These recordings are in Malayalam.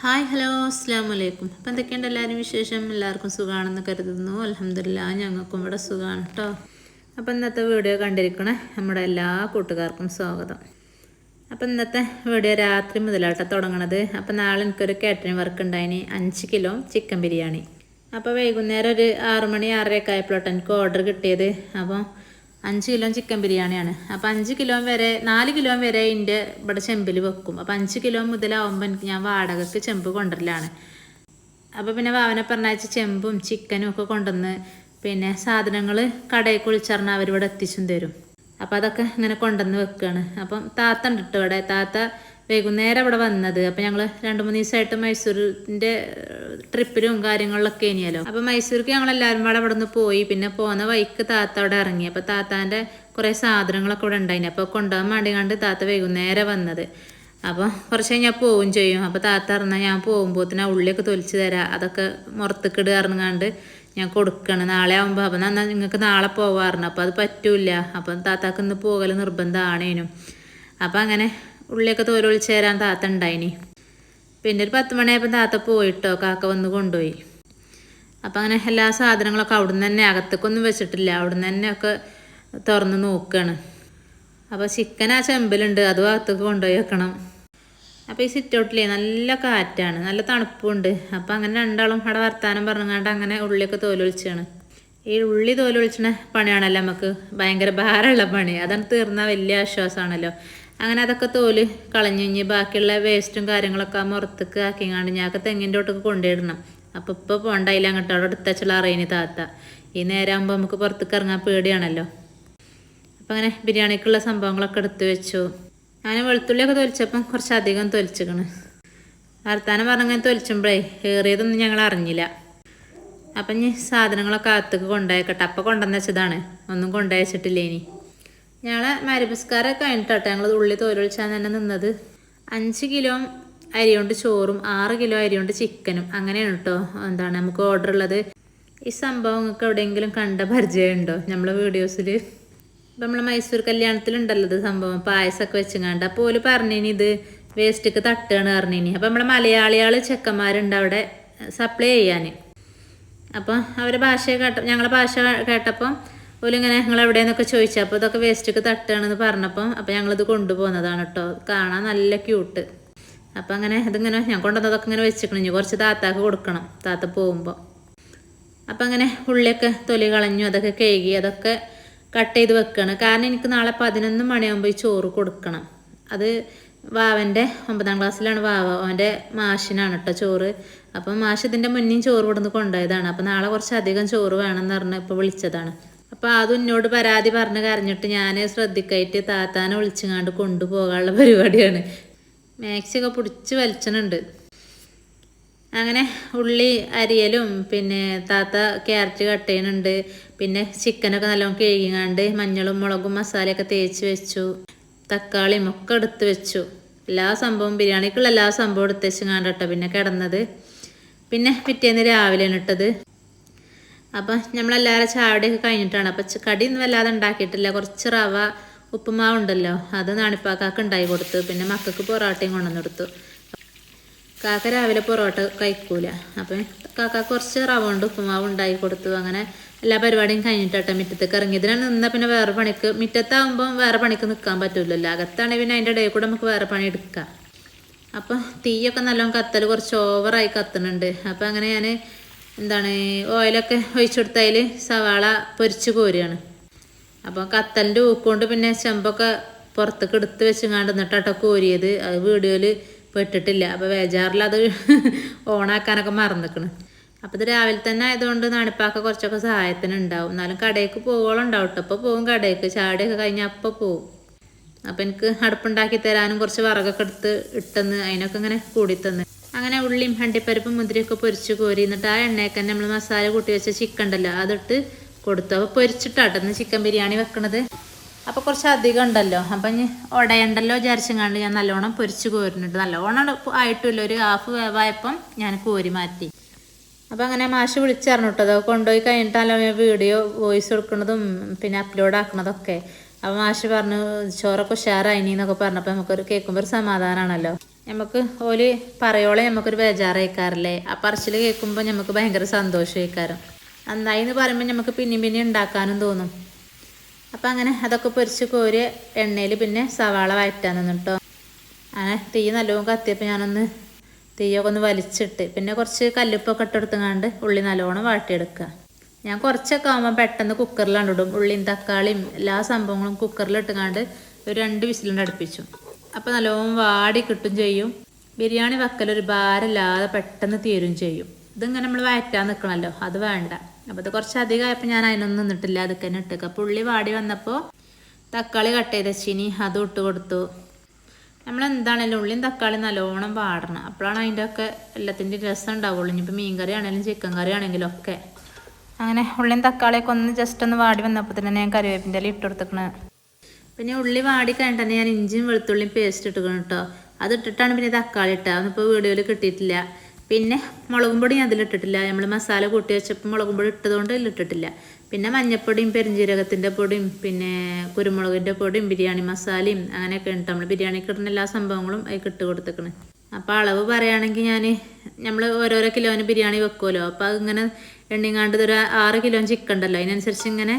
ഹായ് ഹലോ അസ്സാം വലൈക്കും അപ്പം എന്തൊക്കെയുണ്ട് എല്ലാവരും വിശേഷം? എല്ലാവർക്കും സുഖമാണെന്ന് കരുതുന്നു. അലഹമില്ല ഞങ്ങൾക്കും ഇവിടെ സുഖമാണ് കേട്ടോ അപ്പം ഇന്നത്തെ വീഡിയോ കണ്ടിരിക്കണേ നമ്മുടെ എല്ലാ കൂട്ടുകാർക്കും സ്വാഗതം. അപ്പം ഇന്നത്തെ വീഡിയോ രാത്രി മുതലാട്ടോ തുടങ്ങണത്. അപ്പം നാളെ എനിക്കൊരു കാറ്ററിംഗ് വർക്ക് ഉണ്ടായിന്. അഞ്ച് കിലോ ചിക്കൻ ബിരിയാണി. അപ്പോൾ വൈകുന്നേരം ഒരു ആറുമണി ആറരയൊക്കെ ആയപ്പോഴോട്ടോ എനിക്ക് ഓർഡർ കിട്ടിയത്. അപ്പോൾ അഞ്ച് കിലോ ചിക്കൻ ബിരിയാണിയാണ്. അപ്പോൾ അഞ്ച് കിലോ വരെ നാല് കിലോ വരെ എന്റെ ഇവിടെ ചെമ്പിൽ വെക്കും. അപ്പോൾ അഞ്ച് കിലോ മുതലാവുമ്പോൾ എനിക്ക് ഞാൻ വാടകയ്ക്ക് ചെമ്പ് കൊണ്ടുവരലാണ് അപ്പോൾ പിന്നെ വാവനെ പറഞ്ഞയച്ച് ചെമ്പും ചിക്കനും ഒക്കെ കൊണ്ടുവന്ന് പിന്നെ സാധനങ്ങൾ കടയിൽ കുളിച്ചറിഞ്ഞാൽ അവരിവിടെ എത്തിച്ചും തരും. അപ്പോൾ അതൊക്കെ ഇങ്ങനെ കൊണ്ടുവന്ന് വെക്കുകയാണ് അപ്പം താത്ത ഉണ്ട് ഇവിടെ. താത്ത വൈകുന്നേരം അവിടെ വന്നത്. അപ്പം ഞങ്ങൾ രണ്ട് മൂന്ന് ദിവസമായിട്ട് മൈസൂരിന്റെ ട്രിപ്പിലും കാര്യങ്ങളിലൊക്കെ ഇനിയല്ലോ അപ്പം മൈസൂർക്ക് ഞങ്ങൾ എല്ലാവരും കൂടെ അവിടെ നിന്ന് പോയി. പിന്നെ പോകുന്ന വൈക്ക് താത്ത അവിടെ ഇറങ്ങി. അപ്പോൾ താത്താന്റെ കുറേ സാധനങ്ങളൊക്കെ ഇവിടെ ഉണ്ടായിന്. അപ്പോൾ കൊണ്ടുപോകാൻ വേണ്ടി കണ്ട് താത്ത വൈകുന്നേരം വന്നത്. അപ്പോൾ കുറച്ച് ഞാൻ പോവും ചെയ്യും. അപ്പോൾ താത്ത അറിഞ്ഞാൽ ഞാൻ പോകുമ്പോഴത്തേന് ആ ഉള്ളിയൊക്കെ തൊലിച്ച് തരാം. അതൊക്കെ മുറത്തിക്കിട് ഇറങ്ങാണ്ട് ഞാൻ കൊടുക്കണം. നാളെ ആകുമ്പോൾ അപ്പം എന്നാൽ നിങ്ങൾക്ക് നാളെ പോവാറുണ്ട് അപ്പോൾ അത് പറ്റൂല അപ്പം താത്താക്ക് ഇന്ന് പോകൽ നിർബന്ധമാണേനും അപ്പം അങ്ങനെ ഉള്ളിയൊക്കെ തോലൊളിച്ച് തരാൻ താത്ത ഉണ്ടായിനി. പിന്നെ ഒരു പത്ത് മണിയായപ്പോൾ താത്ത പോയിട്ടോ കാക്ക വന്ന് കൊണ്ടുപോയി. അപ്പം അങ്ങനെ എല്ലാ സാധനങ്ങളൊക്കെ അവിടുന്ന് തന്നെ അകത്തേക്കൊന്നും വെച്ചിട്ടില്ല. അവിടുന്ന് തന്നെ ഒക്കെ തുറന്ന് നോക്കുകയാണ് അപ്പോൾ ചിക്കൻ ആ ചെമ്പലുണ്ട് അതും അകത്തേക്ക് കൊണ്ടുപോയി വെക്കണം. അപ്പോൾ ഈ സിറ്റൗട്ടിലേ നല്ല കാറ്റാണ് നല്ല തണുപ്പുണ്ട്. അപ്പോൾ അങ്ങനെ രണ്ടാളും അവിടെ വർത്താനം പറഞ്ഞുകൊണ്ട് അങ്ങനെ ഉള്ളിയൊക്കെ തോലൊളിച്ചാണ് ഈ ഉള്ളി തോലൊളിച്ചണ പണിയാണല്ലോ നമുക്ക് ഭയങ്കര ഭാരമുള്ള പണി. അതാണ് തീർന്ന വലിയ ആശ്വാസമാണല്ലോ. അങ്ങനെ അതൊക്കെ തോൽ കളഞ്ഞു കഴിഞ്ഞ് ബാക്കിയുള്ള വേസ്റ്റും കാര്യങ്ങളൊക്കെ മുറത്തേക്ക് ആക്കിങ്ങാണ്ട് ഞാനൊക്കെ തെങ്ങിന്റെ തോട്ടൊക്കെ കൊണ്ടുവരണം അപ്പോൾ ഇപ്പോൾ പോണ്ടായില്ല അങ്ങോട്ട്. അവിടെ എടുത്തച്ചുള്ള അറിയിന് താത്ത. ഈ നേരമാകുമ്പോൾ നമുക്ക് പുറത്തേക്ക് ഇറങ്ങാൻ പേടിയാണല്ലോ. അപ്പം അങ്ങനെ ബിരിയാണിക്കുള്ള സംഭവങ്ങളൊക്കെ എടുത്തു വെച്ചു. അങ്ങനെ വെളുത്തുള്ളിയൊക്കെ തൊലിച്ചപ്പം കുറച്ചധികം തൊലിച്ചിക്കണ്. വർത്താനം പറഞ്ഞങ്ങനെ തൊലിച്ചുമ്പോഴേ ഏറിയതൊന്നും ഞങ്ങൾ അറിഞ്ഞില്ല. അപ്പം ഇനി സാധനങ്ങളൊക്കെ അകത്തേക്ക് കൊണ്ടുപോയേക്കട്ടെ. അപ്പം കൊണ്ടുവന്ന് വെച്ചതാണ്. ഒന്നും കൊണ്ടുവച്ചിട്ടില്ല ഇനി ഞങ്ങളെ മരപസ്കാരമൊക്കെ കഴിഞ്ഞിട്ടോ ഞങ്ങൾ ഉള്ളി തോരൊഴിച്ചാണ് തന്നെ നിന്നത്. അഞ്ച് കിലോ അരി കൊണ്ട് ചോറും ആറ് കിലോ അരി കൊണ്ട് ചിക്കനും. അങ്ങനെയാണ് കേട്ടോ എന്താണ് നമുക്ക് ഓർഡർ ഉള്ളത്. ഈ സംഭവങ്ങൾക്ക് എവിടെയെങ്കിലും കണ്ട പരിചയമുണ്ടോ നമ്മളെ വീഡിയോസിൽ ഇപ്പം നമ്മളെ മൈസൂർ കല്യാണത്തിലുണ്ടല്ലോ ഇത് സംഭവം. പായസമൊക്കെ വെച്ചുങ്ങാണ്ട്. അപ്പോൾ ഓൽ പറഞ്ഞിനി ഇത് വേസ്റ്റൊക്കെ തട്ടുകയാണ് പറഞ്ഞിനി. അപ്പം നമ്മളെ മലയാളികൾ ചെക്കന്മാരുണ്ട് അവിടെ സപ്ലൈ ചെയ്യാൻ അപ്പോൾ അവരെ ഭാഷ കേട്ട ഞങ്ങളെ ഭാഷ കേട്ടപ്പം ഓലിങ്ങനെ ഞങ്ങൾ എവിടെയെന്നൊക്കെ ചോദിച്ചു. അപ്പോൾ ഇതൊക്കെ വേസ്റ്റൊക്കെ തട്ടുകയാണെന്ന് പറഞ്ഞപ്പം അപ്പോൾ ഞങ്ങളിത് കൊണ്ടുപോകുന്നതാണ് കേട്ടോ കാണാൻ നല്ല ക്യൂട്ട് അപ്പം അങ്ങനെ ഇതിങ്ങനെ ഞാൻ കൊണ്ടുവന്നതൊക്കെ ഇങ്ങനെ വെച്ചിരിക്കണം. ഇനി കുറച്ച് താത്താക്ക് കൊടുക്കണം. താത്ത പോകുമ്പോൾ അപ്പം അങ്ങനെ ഉള്ളിയൊക്കെ തൊലി കളഞ്ഞു. അതൊക്കെ കഴുകി അതൊക്കെ കട്ട് ചെയ്ത് വെക്കുകയാണ് കാരണം എനിക്ക് നാളെ പതിനൊന്ന് മണിയാകുമ്പോൾ ഈ ചോറ് കൊടുക്കണം. അത് വാവന്റെ ഒമ്പതാം ക്ലാസ്സിലാണ് വാവ. അവന്റെ മാഷിനാണ് കേട്ടോ ചോറ്. അപ്പം മാഷ് ഇതിന്റെ മുന്നേയും ചോറ് കൊടുന്ന് കൊണ്ടുപോയതാണ്. അപ്പം നാളെ കുറച്ച് അധികം ചോറ് വേണമെന്ന് പറഞ്ഞ് ഇപ്പോൾ വിളിച്ചതാണ്. അപ്പോൾ അത് എന്നോട് പരാതി പറഞ്ഞ് കരഞ്ഞിട്ട് ഞാൻ ശ്രദ്ധിക്കായിട്ട് താത്താനെ വിളിച്ചങ്ങാണ്ട് കൊണ്ടുപോകാനുള്ള പരിപാടിയാണ്. മാക്സിയൊക്കെ പിടിച്ച് വലിച്ചണുണ്ട്. അങ്ങനെ ഉള്ളി അരിയലും പിന്നെ താത്ത ക്യാരറ്റ് കട്ട് ചെയ്യുന്നുണ്ട് പിന്നെ ചിക്കനൊക്കെ നല്ലോണം കഴുകിങ്ങാണ്ട് മഞ്ഞളും മുളകും മസാലയൊക്കെ തേച്ച് വെച്ചു. തക്കാളിയും ഒക്കെ എടുത്ത് വെച്ചു. എല്ലാ സംഭവം ബിരിയാണിക്കുള്ള എല്ലാ സംഭവം എടുത്ത് വെച്ചങ്ങാണ്ട് കേട്ടോ പിന്നെ കിടന്നത്. പിന്നെ പിറ്റേന്ന് രാവിലെയാണ് ഇട്ടത്. അപ്പം നമ്മളെല്ലാവരും ചാവടിയൊക്കെ കഴിഞ്ഞിട്ടാണ്. അപ്പം കടിയൊന്നും വല്ലാതെ ഉണ്ടാക്കിയിട്ടില്ല. കുറച്ച് റവ ഉപ്പുമാവ് ഉണ്ടല്ലോ. അത് നാണിപ്പാക്കാക്ക് ഉണ്ടായി കൊടുത്തു. പിന്നെ മക്കൾക്ക് പൊറോട്ടയും കൊണ്ടുവന്ന് കൊടുത്തു. കാക്ക രാവിലെ പൊറോട്ട കഴിക്കൂല. അപ്പം കാക്ക കുറച്ച് റവ കൊണ്ട് ഉപ്പുമാവ് ഉണ്ടായി കൊടുത്തു. അങ്ങനെ എല്ലാ പരിപാടിയും കഴിഞ്ഞിട്ടാട്ടെ മുറ്റത്തേക്ക് ഇറങ്ങി. ഇതിനാണ് നിന്നാൽ പിന്നെ വേറെ പണിക്ക് മുറ്റത്താകുമ്പോൾ വേറെ പണിക്ക് നിൽക്കാൻ പറ്റില്ലല്ലോ അകത്താണെങ്കിൽ പിന്നെ അതിന്റെ ഇടയിൽ കൂടെ നമുക്ക് വേറെ പണി എടുക്കാം. അപ്പം തീയൊക്കെ നല്ലോണം കത്തൽ കുറച്ച് ഓവറായി കത്തുന്നുണ്ട് അപ്പം അങ്ങനെ ഞാൻ എന്താണ് ഓയിലൊക്കെ ഒഴിച്ചു കൊടുത്തതിൽ സവാള പൊരിച്ച് കോരുകയാണ്. അപ്പോൾ കത്തലിന്റെ ഊക്കൊണ്ട് പിന്നെ ചെമ്പൊക്കെ പുറത്തേക്ക് എടുത്ത് വെച്ചങ്ങാണ്ട് എന്നിട്ടാട്ടോ കോരിയത്. അത് വീഡിയോയിൽ പെട്ടിട്ടില്ല. അപ്പോൾ ബേജാറിൽ അത് ഓണാക്കാനൊക്കെ മറന്നിക്കണ്. അപ്പോൾ ഇത് രാവിലെ തന്നെ ആയതുകൊണ്ട് നണുപ്പാക്ക കുറച്ചൊക്കെ സഹായത്തിന് ഉണ്ടാവും. എന്നാലും കടയിലേക്ക് പോകോളം ഉണ്ടാവും കേട്ടോ അപ്പോൾ പോകും കടയിലേക്ക് ചാടിയൊക്കെ കഴിഞ്ഞാൽ അപ്പോൾ പോകും അപ്പോൾ എനിക്ക് അടുപ്പുണ്ടാക്കി തരാനും കുറച്ച് വിറകൊക്കെ എടുത്ത് ഇട്ടെന്ന് അതിനൊക്കെ ഇങ്ങനെ കൂടി തന്ന് അങ്ങനെ ഉള്ളിയും ഹണ്ടിപ്പരിപ്പും മുന്തിരിയൊക്കെ പൊരിച്ച് കോരി എന്നിട്ട് ആ എണ്ണയൊക്കെ നമ്മൾ മസാല കൂട്ടി വെച്ച ചിക്കൻ ഉണ്ടല്ലോ അതിട്ട് കൊടുത്തു. അപ്പോൾ പൊരിച്ചിട്ടാട്ടോ ചിക്കൻ ബിരിയാണി വെക്കണത്. അപ്പോൾ കുറച്ച് അധികം ഉണ്ടല്ലോ. അപ്പം ഉടയുണ്ടല്ലോ വിചാരിച്ചങ്ങാണ്ട് ഞാൻ നല്ലോണം പൊരിച്ച് കോരുന്നുണ്ട്. നല്ലോണം ആയിട്ടില്ല ഒരു ഹാഫ് വേവായപ്പം ഞാൻ കോരി മാറ്റി. അപ്പോൾ അങ്ങനെ മാഷ് വിളിച്ചറിഞ്ഞു കേട്ടോ അതൊക്കെ കൊണ്ടുപോയി കഴിഞ്ഞിട്ടല്ലോ വീഡിയോ വോയിസ് കൊടുക്കുന്നതും പിന്നെ അപ്ലോഡ് ആക്കണതൊക്കെ. അപ്പോൾ മാഷ് പറഞ്ഞു ചോറൊക്കെ ഉഷാറായിനി എന്നൊക്കെ പറഞ്ഞപ്പോൾ നമുക്കൊരു കേൾക്കുമ്പോൾ ഒരു സമാധാനമാണല്ലോ നമുക്ക് ഓൽ പറയോളെ നമുക്കൊരു ബേജാറായിക്കാറില്ലേ? ആ പറച്ചിൽ കേൾക്കുമ്പോൾ നമുക്ക് ഭയങ്കര സന്തോഷമായിക്കാരം. നന്നായി എന്ന് പറയുമ്പോൾ നമുക്ക് പിന്നെയും പിന്നെയും ഉണ്ടാക്കാനും തോന്നും. അപ്പം അങ്ങനെ അതൊക്കെ പൊരിച്ച് കോരി എണ്ണയിൽ പിന്നെ സവാള വഴറ്റാൻ നിന്നു കേട്ടോ അങ്ങനെ തീ നല്ലോണം കത്തിയപ്പോൾ ഞാനൊന്ന് തീയൊക്കെ ഒന്ന് വലിച്ചിട്ട് പിന്നെ കുറച്ച് കല്ലുപ്പൊക്കെ ഇട്ടെടുത്തുങ്ങാണ്ട് ഉള്ളി നല്ലോണം വാട്ടിയെടുക്കുക ഞാൻ കുറച്ചൊക്കെ ആകുമ്പോൾ പെട്ടെന്ന് കുക്കറിലാണ് ഇടും ഉള്ളിയും തക്കാളിയും എല്ലാ സംഭവങ്ങളും കുക്കറിൽ ഒരു രണ്ട് വിസിലുണ്ട് അടുപ്പിച്ചു. അപ്പോൾ നല്ലോണം വാടി കിട്ടും ചെയ്യും. ബിരിയാണി വെക്കൽ ഒരു ഭാരമില്ലാതെ പെട്ടെന്ന് തീരും ചെയ്യും. ഇതിങ്ങനെ നമ്മൾ വയറ്റാൻ നിൽക്കണമല്ലോ അത് വേണ്ട. അപ്പോൾ ഇത് കുറച്ച് അധികമായപ്പോൾ ഞാൻ അതിനൊന്നും നിന്നിട്ടില്ല അതൊക്കെ തന്നെ ഇട്ടേക്ക്. അപ്പോൾ ഉള്ളി വാടി വന്നപ്പോൾ തക്കാളി കട്ട് ചെയ്ത ചിനി അതും ഇട്ട് കൊടുത്തു. നമ്മൾ ഉള്ളിയും തക്കാളി നല്ലോണം വാടണം. അപ്പോഴാണ് അതിന്റെ ഒക്കെ എല്ലാത്തിന്റെ രസം ഉണ്ടാവുള്ളൂ. ഇനിയിപ്പോൾ മീൻ കറി ആണെങ്കിലും ചിക്കൻ കറി ആണെങ്കിലും ഒക്കെ. അങ്ങനെ ഉള്ളിയും തക്കാളിയൊക്കെ ഒന്ന് ജസ്റ്റ് ഒന്ന് വാടി വന്നപ്പോൾ തന്നെ ഞാൻ കറിവേപ്പിന്റെ ഇല ഇട്ട് കൊടുത്തേക്കണ്. പിന്നെ ഉള്ളി വാടി കഴിഞ്ഞിട്ട് തന്നെ ഞാൻ ഇഞ്ചിയും വെളുത്തുള്ളിയും പേസ്റ്റ് ഇട്ടുക്കണം കേട്ടോ അത് ഇട്ടിട്ടാണ് പിന്നെ തക്കാളി ഇട്ടത്. അതൊന്നിപ്പോൾ വീഡിയോയിൽ കിട്ടിയിട്ടില്ല. പിന്നെ മുളകും പൊടി അതിലിട്ടിട്ടില്ല നമ്മൾ മസാല കൂട്ടി വെച്ചപ്പോൾ മുളകും പൊടി ഇട്ടതുകൊണ്ട് അതിലിട്ടിട്ടില്ല പിന്നെ മഞ്ഞപ്പൊടിയും പെരിഞ്ജീരകത്തിന്റെ പൊടിയും പിന്നെ കുരുമുളകിന്റെ പൊടിയും ബിരിയാണി മസാലയും അങ്ങനെയൊക്കെ ഉണ്ട് നമ്മൾ ബിരിയാണിക്ക് ഇടുന്ന എല്ലാ സംഭവങ്ങളും അതിൽ ഇട്ട് കൊടുത്തേക്കണ്. അപ്പോൾ അളവ് പറയുകയാണെങ്കിൽ ഞാൻ നമ്മൾ ഓരോരോ കിലോന് ബിരിയാണി വെക്കുമല്ലോ. അപ്പോൾ അതിങ്ങനെ എണ്ണിങ്ങാണ്ട് ഒരു ആറ് കിലോ ചിക്കൻ ഉണ്ടല്ലോ. അതിനനുസരിച്ച് ഇങ്ങനെ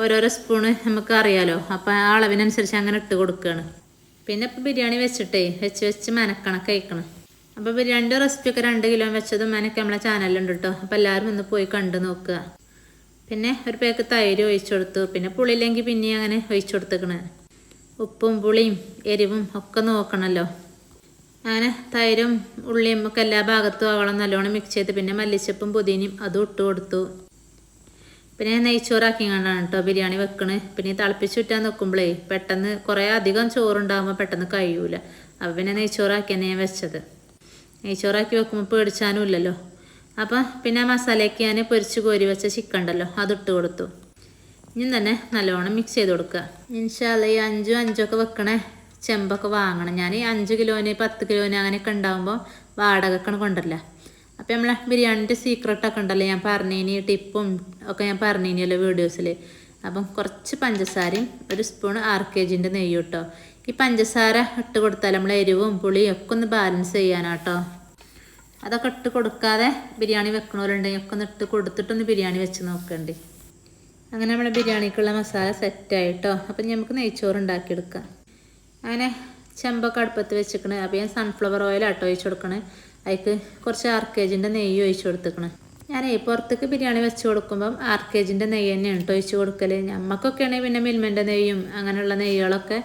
ഓരോരോ സ്പൂണ് നമുക്ക് അറിയാലോ അപ്പോൾ ആ അളവിനനുസരിച്ച് അങ്ങനെ ഇട്ട് കൊടുക്കുകയാണ് പിന്നെ ഇപ്പോൾ ബിരിയാണി വെച്ചിട്ടേ വെച്ച് വെച്ച് മനക്കണം കഴിക്കണം. അപ്പോൾ ബിരിയാണിന്റെ റെസിപ്പിയൊക്കെ രണ്ട് കിലോ വെച്ചതും മനക്ക് നമ്മളെ ചാനലുണ്ട് കേട്ടോ അപ്പോൾ എല്ലാവരും ഒന്ന് പോയി കണ്ടു നോക്കുക പിന്നെ ഒരു പേക്ക് തൈര് ഒഴിച്ചു കൊടുത്തു. പിന്നെ പുളിയില്ലെങ്കിൽ പിന്നെയും അങ്ങനെ ഒഴിച്ചു കൊടുത്തേക്കണേ. ഉപ്പും പുളിയും എരിവും ഒക്കെ നോക്കണമല്ലോ അങ്ങനെ തൈരും ഉള്ളിയും ഒക്കെ എല്ലാ ഭാഗത്തും ആവളം നല്ലോണം മിക്സ് ചെയ്ത്. പിന്നെ മല്ലിച്ചപ്പും പുതിനയും അതും ഇട്ട് കൊടുത്തു. പിന്നെ നെയ്ച്ചോറാക്കി കണ്ടാണ് കേട്ടോ ബിരിയാണി വെക്കണ്. പിന്നെ തിളപ്പിച്ച് വിറ്റാൻ നോക്കുമ്പോഴേ പെട്ടെന്ന് കുറേ അധികം ചോറുണ്ടാകുമ്പോൾ പെട്ടെന്ന് കഴിയൂല. അപ്പോൾ പിന്നെ നെയ്ച്ചോറാക്കി തന്നെ ഞാൻ വെച്ചത്. നെയ്ച്ചോറാക്കി വെക്കുമ്പോൾ പേടിച്ചാനും ഇല്ലല്ലോ. അപ്പം പിന്നെ മസാലയ്ക്ക് ഞാൻ പൊരിച്ച് കോരി വെച്ച ചിക്കൻ ഉണ്ടല്ലോ അതിട്ട് കൊടുത്തു. ഇനി തന്നെ നല്ലോണം മിക്സ് ചെയ്ത് കൊടുക്കുക ഇൻഷാല്ല ഈ അഞ്ചും അഞ്ചൊക്കെ വെക്കണേ ചെമ്പൊക്കെ വാങ്ങണം. ഞാൻ ഈ അഞ്ച് കിലോന് പത്ത് കിലോന് അങ്ങനെയൊക്കെ ഉണ്ടാകുമ്പോൾ വാടകക്കാണ് കൊണ്ടല്ല അപ്പം നമ്മളെ ബിരിയാണിന്റെ സീക്രട്ടൊക്കെ ഉണ്ടല്ലോ ഞാൻ പറഞ്ഞതിന് ടിപ്പും ഒക്കെ ഞാൻ പറഞ്ഞതിനല്ലോ വീഡിയോസിൽ അപ്പം കുറച്ച് പഞ്ചസാരയും ഒരു സ്പൂൺ ആർ കെ ജിന്റെ നെയ്യ് കേട്ടോ ഈ പഞ്ചസാര ഇട്ട് കൊടുത്താൽ നമ്മൾ എരിവും പുളിയും ഒക്കെ ഒന്ന് ബാലൻസ് ചെയ്യാനാട്ടോ. അതൊക്കെ ഇട്ട് കൊടുക്കാതെ ബിരിയാണി വെക്കണവരുണ്ടെങ്കിൽ ഒക്കെ ഒന്ന് ഇട്ട് കൊടുത്തിട്ടൊന്ന് ബിരിയാണി വെച്ച് നോക്കണ്ടേ. അങ്ങനെ നമ്മുടെ ബിരിയാണിക്കുള്ള മസാല സെറ്റായിട്ടോ അപ്പം നമുക്ക് നെയ്ച്ചോറ് ഉണ്ടാക്കിയെടുക്കാം. അങ്ങനെ ചെമ്പൊക്കെ അടുപ്പത്ത് വെച്ചിക്കണേ. അപ്പോൾ ഞാൻ സൺഫ്ലവർ ഓയിൽ ആട്ടോ ഒഴിച്ച് കൊടുക്കണേ. അതിക്ക് കുറച്ച് ആർ കെ ജിന്റെ നെയ്യ് ഒഴിച്ച് കൊടുത്തേക്കണം. ഞാൻ ഈ പുറത്തേക്ക് ബിരിയാണി വെച്ച് കൊടുക്കുമ്പം ആർ കെ ജിന്റെ നെയ്യ് തന്നെയാണ് കേട്ടോ ഒഴിച്ച് കൊടുക്കൽ ഞമ്മക്കൊക്കെ ആണെങ്കിൽ പിന്നെ മിൽമന്റെ നെയ്യും അങ്ങനെയുള്ള നെയ്യുകളൊക്കെ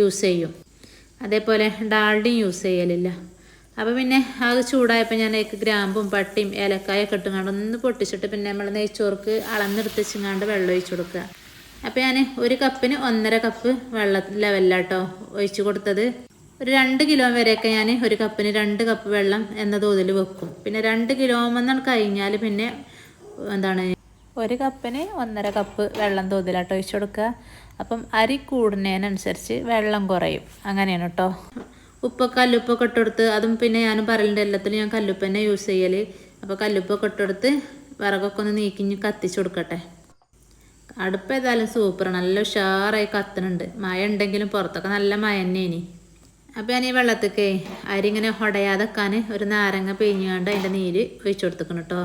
യൂസ് ചെയ്യും. അതേപോലെ ഡാൾഡിയും യൂസ് ചെയ്യലില്ല. അപ്പോൾ പിന്നെ അത് ചൂടായപ്പോൾ ഞാൻ അതിലേക്ക് ഗ്രാമ്പും പട്ടിയും ഏലക്കായൊക്കെ ഇട്ടുങ്ങാണ്ട് ഒന്ന് പൊട്ടിച്ചിട്ട് പിന്നെ നമ്മൾ നെയ്ച്ചോർക്ക് അളന്നെടുത്തിച്ചിങ്ങാണ്ട് വെള്ളം ഒഴിച്ച് കൊടുക്കുക. അപ്പോൾ ഞാൻ ഒരു കപ്പിന് ഒന്നര കപ്പ് വെള്ളം ലെവലിലാട്ടോ ഒഴിച്ച് കൊടുത്തത്. ഒരു രണ്ട് കിലോ വരെയൊക്കെ ഞാൻ ഒരു കപ്പിന് രണ്ട് കപ്പ് വെള്ളം എന്ന തോതിൽ വെക്കും. പിന്നെ രണ്ട് കിലോ എന്നാണ് കഴിഞ്ഞാൽ പിന്നെ എന്താണ് ഒരു കപ്പിന് ഒന്നര കപ്പ് വെള്ളം തോതിലാട്ടോ ഒഴിച്ചു കൊടുക്കുക. അപ്പം അരി കൂടുന്നതിനനുസരിച്ച് വെള്ളം കുറയും. അങ്ങനെയാണ് കേട്ടോ. ഉപ്പൊക്കെ കല്ലുപ്പൊക്കെ ഇട്ടെടുത്ത് അതും പിന്നെ ഞാൻ പറയലുണ്ട് എല്ലാത്തിലും ഞാൻ കല്ലുപ്പ് തന്നെ യൂസ് ചെയ്യൽ അപ്പോൾ കല്ലുപ്പൊക്കെ ഇട്ടെടുത്ത് വിറകൊക്കെ ഒന്ന് നീക്കിഞ്ഞ് കത്തിച്ചു കൊടുക്കട്ടെ. അടുപ്പ് ഏതായാലും സൂപ്പർ നല്ല ഉഷാറായി കത്തുന്നുണ്ട് മഴ ഉണ്ടെങ്കിലും പുറത്തൊക്കെ നല്ല മഴ തന്നെയാണ്. അപ്പോൾ ഞാൻ ഈ വെള്ളത്തേക്ക് അരിങ്ങനെ ഉടയാതെക്കാൻ ഒരു നാരങ്ങ പിഴിഞ്ഞുകൊണ്ട് അതിന്റെ നീര് ഒഴിച്ചു കൊടുത്തേക്കണം കേട്ടോ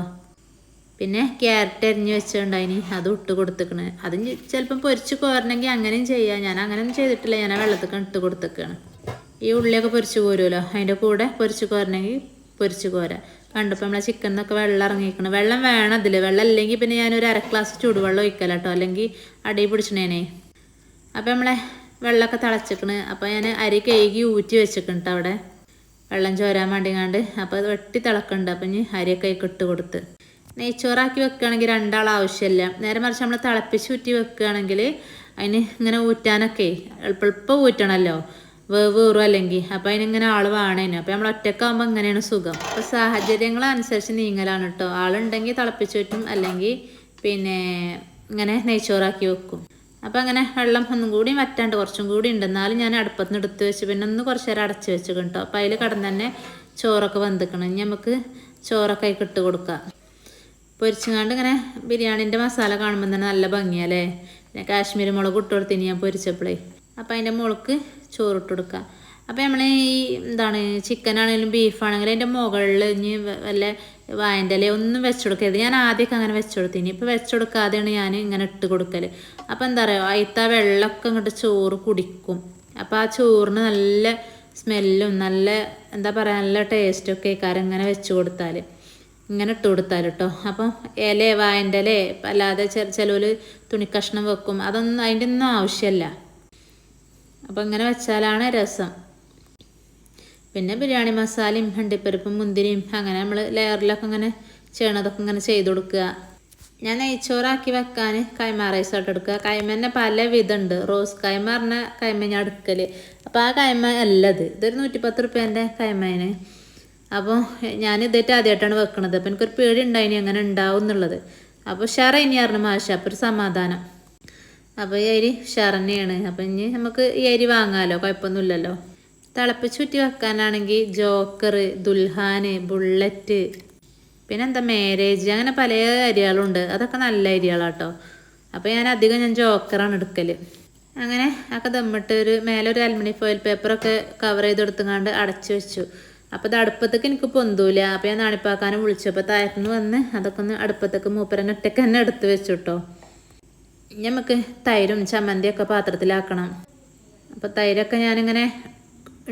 പിന്നെ ക്യാരറ്റ് അരിഞ്ഞ് വെച്ചിട്ടുണ്ടായിനി അത് ഇട്ട് കൊടുത്തേക്കണ് അത് ചിലപ്പം പൊരിച്ച് കോരണമെങ്കിൽ അങ്ങനെയും ചെയ്യാം. ഞാൻ അങ്ങനെയൊന്നും ചെയ്തിട്ടില്ല. ഞാൻ വെള്ളത്തേക്ക് ഇട്ട് കൊടുത്തേക്കാണ് ഈ ഉള്ളിയൊക്കെ പൊരിച്ച് കോരുമല്ലോ അതിന്റെ കൂടെ പൊരിച്ച് കോരണമെങ്കിൽ പൊരിച്ച് കോര. കണ്ടപ്പോൾ നമ്മളെ ചിക്കൻ എന്നൊക്കെ വെള്ളം ഇറങ്ങിയിരിക്കണം. വെള്ളം വേണം അതിൽ വെള്ളം ഇല്ലെങ്കിൽ പിന്നെ ഞാനൊരു അര ഗ്ലാസ് ചൂടുവെള്ളം ഒഴിക്കല കേട്ടോ അല്ലെങ്കിൽ അടി പിടിച്ചിണേനെ. അപ്പോൾ നമ്മളെ വെള്ളമൊക്കെ തിളച്ചിക്കണ്. അപ്പോൾ ഞാൻ അരി കഴുകി ഊറ്റി വെച്ചിട്ടുണ്ട് അവിടെ. വെള്ളം ചോരാൻ വേണ്ടിങ്ങാണ്ട്. അപ്പോൾ അത് വെട്ടി തിളക്കുന്നുണ്ട് അപ്പം ഇനി അരിയൊക്കെ ഇട്ട് കൊടുത്ത്. നെയ്ച്ചോറാക്കി വെക്കുകയാണെങ്കിൽ രണ്ടാൾ ആവശ്യമില്ല നേരെ മറിച്ച് നമ്മൾ തിളപ്പിച്ച് ഊറ്റി വെക്കുകയാണെങ്കിൽ അതിന് ഇങ്ങനെ ഊറ്റാനൊക്കെ എളുപ്പം ഊറ്റണമല്ലോ വേവ് കയറും അല്ലെങ്കിൽ അപ്പം അതിനിങ്ങനെ ആൾ വേണേനു. അപ്പോൾ നമ്മൾ ഒറ്റക്കാകുമ്പോൾ ഇങ്ങനെയാണ് സുഖം. അപ്പോൾ സാഹചര്യങ്ങളനുസരിച്ച് നീങ്ങലാണ് കേട്ടോ ആളുണ്ടെങ്കിൽ തിളപ്പിച്ച് വെക്കും അല്ലെങ്കിൽ പിന്നെ ഇങ്ങനെ നെയ്ച്ചോറാക്കി വെക്കും. അപ്പം അങ്ങനെ വെള്ളം ഒന്നും കൂടി വറ്റാണ്ട് കുറച്ചും കൂടി ഉണ്ട്. എന്നാലും ഞാൻ അടുപ്പത്ത് നിന്ന് എടുത്ത് വെച്ച് പിന്നെ ഒന്ന് കുറച്ച് നേരം അടച്ച് വെച്ച് കേട്ടോ. അപ്പം അതിൽ കടന്ന് തന്നെ ചോറൊക്കെ വന്നിക്കണം ഇനി നമുക്ക് ചോറൊക്കെ അതിൽ ഇട്ട് കൊടുക്കാം. പൊരിച്ചുകൊണ്ട് ഇങ്ങനെ ബിരിയാണിന്റെ മസാല കാണുമ്പോൾ തന്നെ നല്ല ഭംഗിയല്ലേ പിന്നെ കാശ്മീരി മുളക് ഇട്ട് കൊടുത്തിന് ഞാൻ പൊരിച്ചപ്പോഴേ അപ്പോൾ അതിന്റെ മുളക്ക് ചോറിട്ട് കൊടുക്കുക അപ്പോൾ നമ്മൾ ഈ എന്താണ് ചിക്കൻ ആണെങ്കിലും ബീഫാണെങ്കിലും അതിന്റെ മുകളിൽ ഇനി വല്ല വായന്റെ ഇല ഒന്നും വെച്ച് കൊടുക്കരുത് ഞാൻ ആദ്യമൊക്കെ അങ്ങനെ വെച്ച് കൊടുത്തിന് ഇപ്പോൾ വെച്ച് കൊടുക്കാതെയാണ് ഞാൻ ഇങ്ങനെ ഇട്ട് കൊടുക്കൽ അപ്പോൾ എന്താ പറയുക അതിത്ത വെള്ളമൊക്കെ ഇങ്ങോട്ട് ചോറ് കുടിക്കും. അപ്പോൾ ആ ചോറിന് നല്ല സ്മെല്ലും നല്ല എന്താ പറയുക നല്ല ടേസ്റ്റൊക്കെ ആയിക്കാരം ഇങ്ങനെ വെച്ച് കൊടുത്താൽ ഇങ്ങനെ ഇട്ട് കൊടുത്താൽ കേട്ടോ അപ്പം ഇല വായന്റെ ഇല അല്ലാതെ ചെ ചിലവർ തുണിക്കഷ്ണം വെക്കും. അതൊന്നും അതിന്റെ ഒന്നും ആവശ്യമില്ല അപ്പം ഇങ്ങനെ വെച്ചാലാണ് രസം. പിന്നെ ബിരിയാണി മസാലയും ഹണ്ടിപ്പരിപ്പും മുന്തിരിയും അങ്ങനെ നമ്മൾ ലെയറിലൊക്കെ ഇങ്ങനെ ചെയ്യണതൊക്കെ ഇങ്ങനെ ചെയ്ത് കൊടുക്കുക. ഞാൻ നെയ്ച്ചോറാക്കി വെക്കാൻ കൈമ റൈസ് ആയിട്ട് എടുക്കുക. കൈമ തന്നെ പല വിധമുണ്ട്. റോസ് കൈമ പറഞ്ഞ കൈമ ഞാൻ എടുക്കൽ അപ്പോൾ ആ കൈമ അല്ലത്. ഇതൊരു നൂറ്റിപ്പത്ത് റുപ്യേന്റെ കൈമേന് അപ്പോൾ ഞാൻ ഇതായിട്ട് ആദ്യമായിട്ടാണ് വെക്കണത്. അപ്പോൾ എനിക്കൊരു പേടി ഉണ്ടായിനി അങ്ങനെ ഉണ്ടാവും എന്നുള്ളത്. അപ്പോൾ ഷെയർ ഇനി പറഞ്ഞു മാഷ അപ്പോൾ ഒരു സമാധാനം. അപ്പോൾ ഈ അരി ഷറന്നെയാണ് അപ്പോൾ ഇനി നമുക്ക് ഈ അരി വാങ്ങാമല്ലോ കുഴപ്പമൊന്നുമില്ലല്ലോ. തിളപ്പിച്ച് ചുറ്റി വെക്കാനാണെങ്കിൽ ജോക്കർ ദുൽഹാന് ബുള്ളറ്റ് പിന്നെന്താ മാരേജ് അങ്ങനെ പല അരികളുണ്ട് അതൊക്കെ നല്ല അരികളാട്ടോ അപ്പോൾ ഞാൻ അധികം ഞാൻ ജോക്കറാണ് എടുക്കൽ അങ്ങനെ ഒക്കെ ദമ്മിട്ട് ഒരു മേലെ ഒരു അലുമിനിയം ഫോയിൽ പേപ്പറൊക്കെ കവർ ചെയ്ത് കൊടുത്തുകൊണ്ട് അടച്ചു വെച്ചു. അപ്പോൾ ഇത് അടുപ്പത്തേക്ക് എനിക്ക് പൊന്തൂല. അപ്പോൾ ഞാൻ നാണിപ്പാക്കാനും വിളിച്ചു അപ്പോൾ താഴത്തുനിന്ന് വന്ന് അതൊക്കെ ഒന്ന് അടുപ്പത്തേക്ക് മൂപ്പരനെ ഒറ്റയ്ക്ക് തന്നെ എടുത്ത് വെച്ചു കേട്ടോ നമുക്ക് തൈരും ചമ്മന്തിയൊക്കെ പാത്രത്തിലാക്കണം. അപ്പോൾ തൈരൊക്കെ ഞാനിങ്ങനെ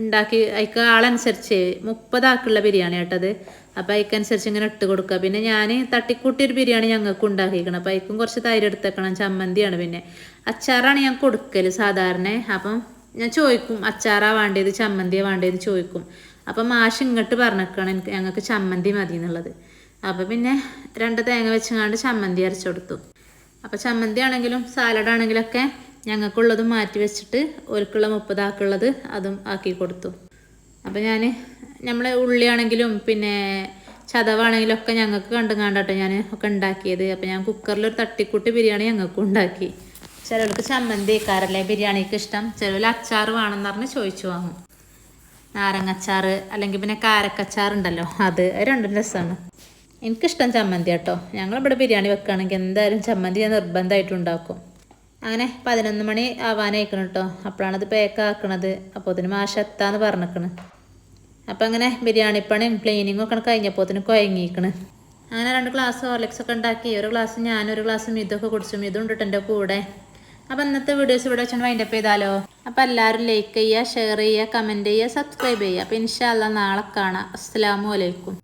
ഉണ്ടാക്കി അതിക്ക് ആളനുസരിച്ച് മുപ്പതാക്കുള്ള ബിരിയാണി കേട്ടത് അപ്പോൾ അതിക്കനുസരിച്ച് ഇങ്ങനെ ഇട്ട് കൊടുക്കുക. പിന്നെ ഞാൻ തട്ടിക്കൂട്ടി ഒരു ബിരിയാണി ഞങ്ങൾക്ക് ഉണ്ടാക്കിക്കണം അപ്പോൾ അതിക്കും കുറച്ച് തൈര് എടുത്തേക്കണം ചമ്മന്തിയാണ് പിന്നെ. അച്ചാറാണ് ഞാൻ കൊടുക്കൽ സാധാരണ. അപ്പം ഞാൻ ചോദിക്കും അച്ചാറാ വേണ്ടത് ചമ്മന്തിയാ വേണ്ടത് ചോദിക്കും. അപ്പം മാഷ് ഇങ്ങോട്ട് പറഞ്ഞേക്കണം എനിക്ക് ഞങ്ങൾക്ക് ചമ്മന്തി മതി എന്നുള്ളത്. അപ്പോൾ പിന്നെ രണ്ട് തേങ്ങ വെച്ചങ്ങാണ്ട് ചമ്മന്തി അരച്ചു കൊടുത്തു. ചമ്മന്തി ആണെങ്കിലും സാലഡ് ആണെങ്കിലൊക്കെ ഞങ്ങൾക്കുള്ളത് മാറ്റി വെച്ചിട്ട് ഒരുക്കുള്ള മുപ്പതാക്കുള്ളത് അതും ആക്കി കൊടുത്തു. അപ്പോൾ ഞാൻ നമ്മളെ ഉള്ളിയാണെങ്കിലും പിന്നെ ചതവാണെങ്കിലും ഒക്കെ ഞങ്ങൾക്ക് കണ്ടും കണ്ടോട്ടെ ഞാൻ ഒക്കെ ഉണ്ടാക്കിയത്. അപ്പോൾ ഞാൻ കുക്കറിൽ ഒരു തട്ടിക്കൂട്ടി ബിരിയാണി ഞങ്ങൾക്കും ഉണ്ടാക്കി. ചിലർക്ക് ചമ്മന്തി കാരല്ലേ ബിരിയാണിക്ക് ഇഷ്ടം. ചിലർ അച്ചാർ വേണമെന്ന് പറഞ്ഞ് ചോദിച്ചു വാങ്ങും. നാരങ്ങച്ചാർ അല്ലെങ്കിൽ പിന്നെ കാരക്കച്ചാർ ഉണ്ടല്ലോ അത് രണ്ടും രസമാണ് എനിക്കിഷ്ടം ചമ്മന്തി കേട്ടോ. ഞങ്ങളിവിടെ ബിരിയാണി വെക്കുകയാണെങ്കിൽ എന്തായാലും ചമ്മന്തി ഞാൻ നിർബന്ധമായിട്ട് ഉണ്ടാക്കും. അങ്ങനെ പതിനൊന്ന് മണി ആവാനായിക്കണം കേട്ടോ അപ്പോഴാണ് അത് പാക്ക് ആക്കണത്. അപ്പോൾ അതിന് മാഷ എത്താന്ന് പറഞ്ഞിക്കണ്. അപ്പം അങ്ങനെ ബിരിയാണി പണിയും ക്ലീനിങ്ങും ഒക്കെ കഴിഞ്ഞപ്പോൾ അതിന് കുഴങ്ങിയിക്കണ് അങ്ങനെ രണ്ട് ഗ്ലാസ് ഹോർലിക്സ് ഒക്കെ ഉണ്ടാക്കി. ഒരു ഗ്ലാസ് ഞാനൊരു ഗ്ലാസ് മിതൊക്കെ കുടിച്ചു. മിതും ഉണ്ട് എന്റെ കൂടെ. അപ്പം ഇന്നത്തെ വീഡിയോസ് ഇവിടെ വെച്ചാൽ വൈൻഡ് അപ്പ് ചെയ്താലോ? അപ്പം എല്ലാവരും ലൈക്ക് ചെയ്യുക ഷെയർ ചെയ്യുക കമന്റ് ചെയ്യുക സബ്സ്ക്രൈബ് ചെയ്യുക. അപ്പം ഇൻഷാല്ല നാളെ കാണാം. അസ്സാമലൈക്കും